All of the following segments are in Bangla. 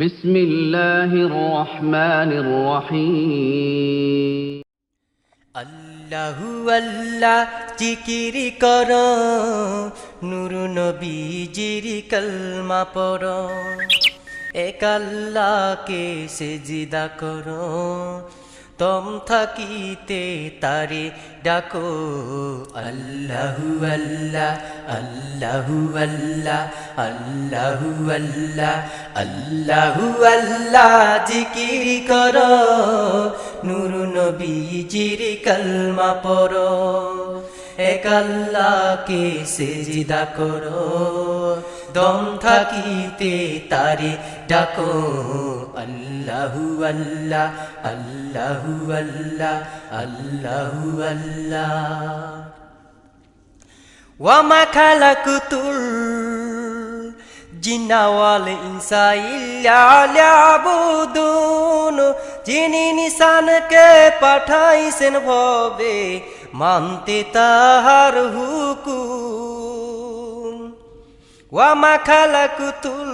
বিসমিল্লাহির রহমানির রহিম। আল্লাহু আল্লাহ জিকির কর, নূর নবীজির কলমা পড়। এক আল্লাহকে সেজিদা করো তম থাকিতে তারে ডাকো, আল্লাহু আল্লাহ আল্লাহু আল্লাহ আল্লাহু আল্লাহ আল্লাহু আল্লাহ জিকির কর, নূর নবীজির কলমা পড়ো। এক আল্লাহকে সেজদা করো। দম থাকিতে তারে ডাকো। আল্লাহু আল্লাহ আল্লাহু আল্লাহ আল্লাহু আল্লাহ। ওয়ামা খালাকুতুল জিন্নাওয়াল ইনসা ইল্লা যিনি নিশানকে পাঠাইছেন ভবে মানতে তাহার হুকুম। ওয়ামা খালাকুতুল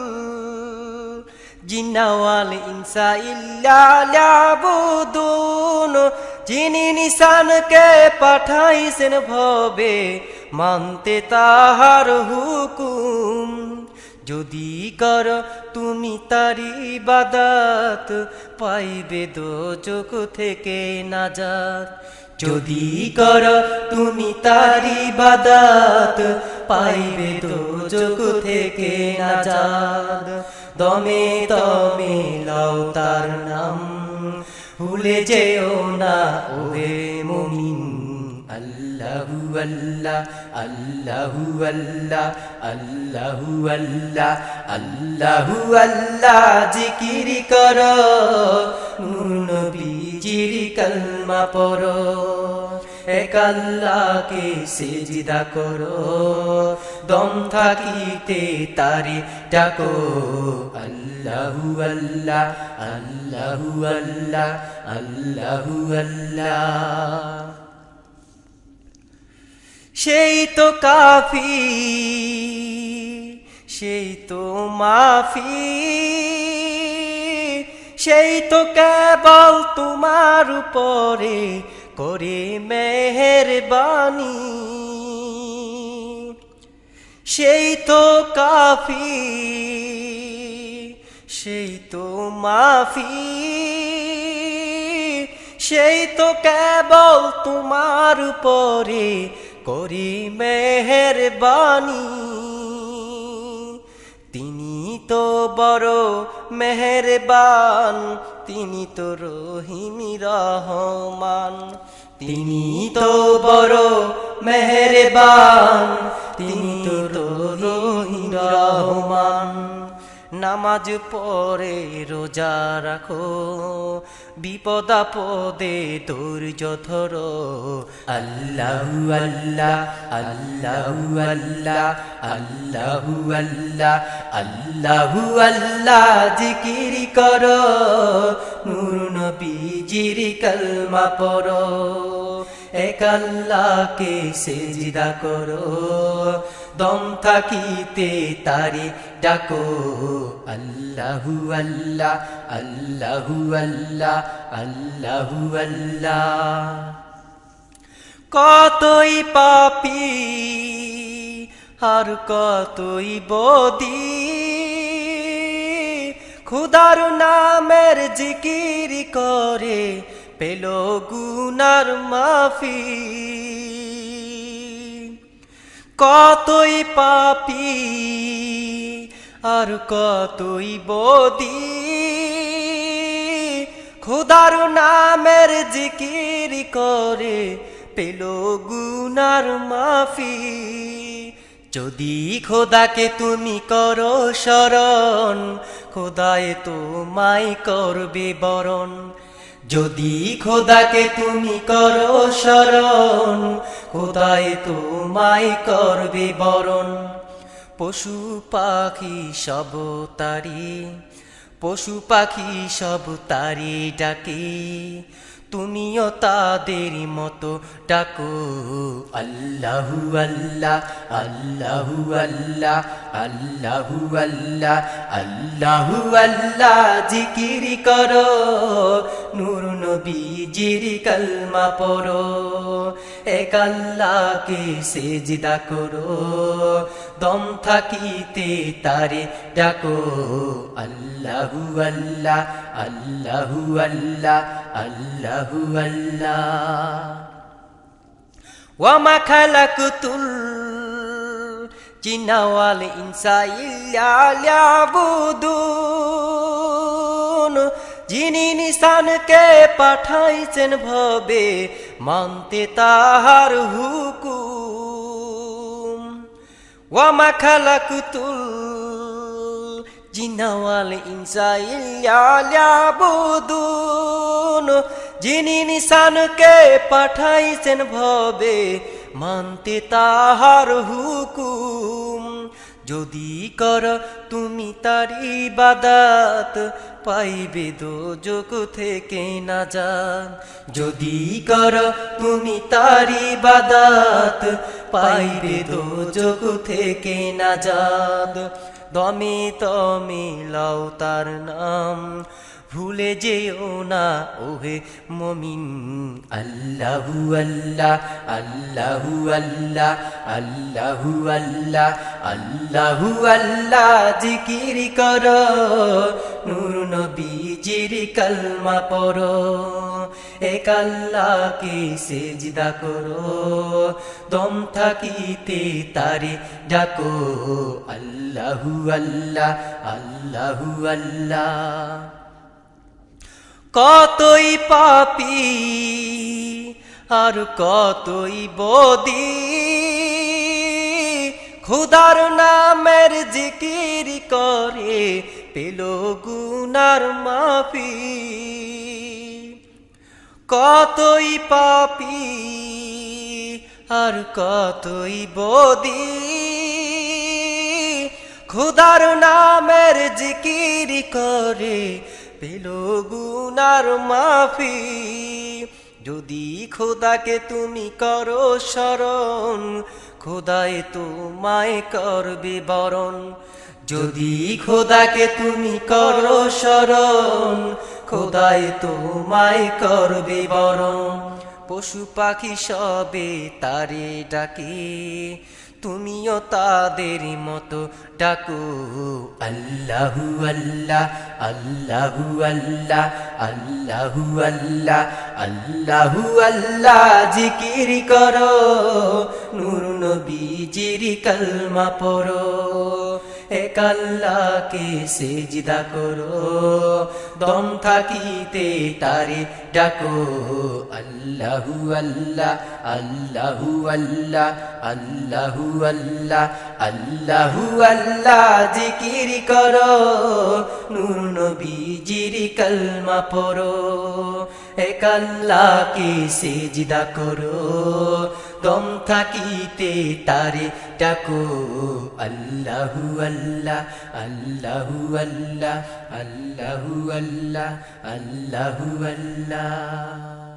জিন্নাওয়াল ইনসা ইল্লা লিয়াবুদুন। যিনি নিশানকে পাঠাইছেন ভবে, মানতে তাহার হুকুম। যদি কর তুমি তারি বাদাত পাইবে দোজক থেকে নাজাত। যদি কর তুমি তারি বাদাত, পাইবে দোজক থেকে নাজাত দমে দমে লাও তার নাম, ভুলে যেও না ওহে মুমিন। আল্লাহু আল্লাহ আল্লাহু আল্লাহ আল্লাহু আল্লাহ আল্লাহু আল্লাহ, জিকির কর। নূর নবীজির কলমা পড়ো, এক আল্লাহকে সেজদা করো। দম থাকিতে তারি ডাকো, আল্লাহু আল্লাহ আল্লাহু আল্লাহ আল্লাহু আল্লাহ। সেই তো কাফি সেই তো মাফি সেই তো কেবল তোমার উপরে করে মেহেরবানি। সেই তো কাফি, সেই তো মাফি, সেই তো কেবল তোমার উপরে করি মেহেরবানি। তো বড় মেহেরবান, তিনি তো রহিমি রহমান। তিনি তো বড় মেহেরবান, তিনি তো রহিম রহমান। নামাজ পড়ে, রোজা রাখো। বিপদ আপদে, ধৈর্য ধরো। আল্লাহু আল্লাহ আল্লাহু আল্লাহ আল্লাহু আল্লাহ আল্লাহু আল্লাহ জিকির করো। নূর নবীজির কলমা পড়ো। এক আল্লাহকে সেজদা করো। দম থাকিতে তারি ডাকো, আল্লাহু আল্লাহ আল্লাহু আল্লাহ আল্লাহু আল্লাহ। কতই পাপি, আর কতই বদি। খুদার নামের জিকির করে পেল গুনার মাফি। কতই পাপি, আর কতই বদি। খুদার নামের জিকির করে পেল গুনার মাফি। যদি খোদাকে তুমি করো শরণ, খোদায় তোমায় করবে বরণ। যদি খোদাকে তুমি করো শরণ, খোদায় তোমায় করবে বরণ। পশু পাখি সব তারি, পশু পাখি সব তারি ডাকে। তুমিও তাদের মতো ডাকো। আল্লাহু আল্লাহ আল্লাহু আল্লাহ আল্লাহু আল্লাহ আল্লাহু আল্লাহ জিকির করো। নূর নবীজির কলমা পড়ো। এক আল্লাহকে সেজদা করো। দম থাকিতে তারে ডাকো। আল্লাহু আল্লাহ আল্লাহু আল্লাহ, আল্লাহু আল্লাহ ওয়ামা খালাকুতুল জিনাওয়াল ইনসা ইল্লা লিয়াবুদুন। যিনি নিশানকে পাঠাইছেন ভবে, মানতে তাহার হুকুম। ওয়ামা খালাকুতুল জিনাওয়াল ইনসা ইল্লা লিয়াবুদুন। যিনি নিশানকে পাঠাইছেন ভবে, মানতে তাহার হুকুম। যদি কর তুমি তার ইবাদাত, পাইবে দোজক থেকে না যান। যদি কর তুমি তার ইবাদাত, পাইবে দোজক থেকে না যান। দমে তমে লাও তার নাম। ভুলে যেও না, ওহে মমিন। আল্লাহু আল্লাহ আল্লাহু আল্লাহ আল্লাহু আল্লাহ আল্লাহু আল্লাহ জিকির কর, নূর নবীজির কলমা পড়ো, এক আল্লাহকে সেজদা করো, দম থাকিতে তারে ডাকো, আল্লাহু আল্লাহ আল্লাহু আল্লাহ। কতই পাপি আর কতই বদি। খুদার নামের জিকির করে পেল গুনার মাফি। কতই পাপি আর কতই বদি। খুদার নামের জিকির করে পেল গুনার মাফি। যদি খোদাকে তুমি করো স্মরণ খোদায় তোমায় করবে বরণ। যদি খোদাকে তুমি করো স্মরণ খোদায় তোমায় করবে বরণ। পশু পাখি সবে তারে ডাকে তুমিও তাদের মতো ডাকো। আল্লাহু আল্লাহ আল্লাহু আল্লাহ আল্লাহু আল্লাহ আল্লাহু আল্লাহ জিকির করো। নূর নবীজির কলমা পড়ো। এক আল্লাহকে সেজদা করো। দম থাকিতে তারে ডাকো। আল্লাহু আল্লাহ আল্লাহু আল্লাহ আল্লাহু আল্লাহ আল্লাহু আল্লাহ জিকির করো। নূর নবীজির কলমা পড়ো। এক আল্লাহকে সেজদা করো। দম থাকিতে তারে ডাকো। আল্লাহু আল্লাহ আল্লাহু আল্লাহ আল্লাহু আল্লাহ আল্লাহু আল্লাহ।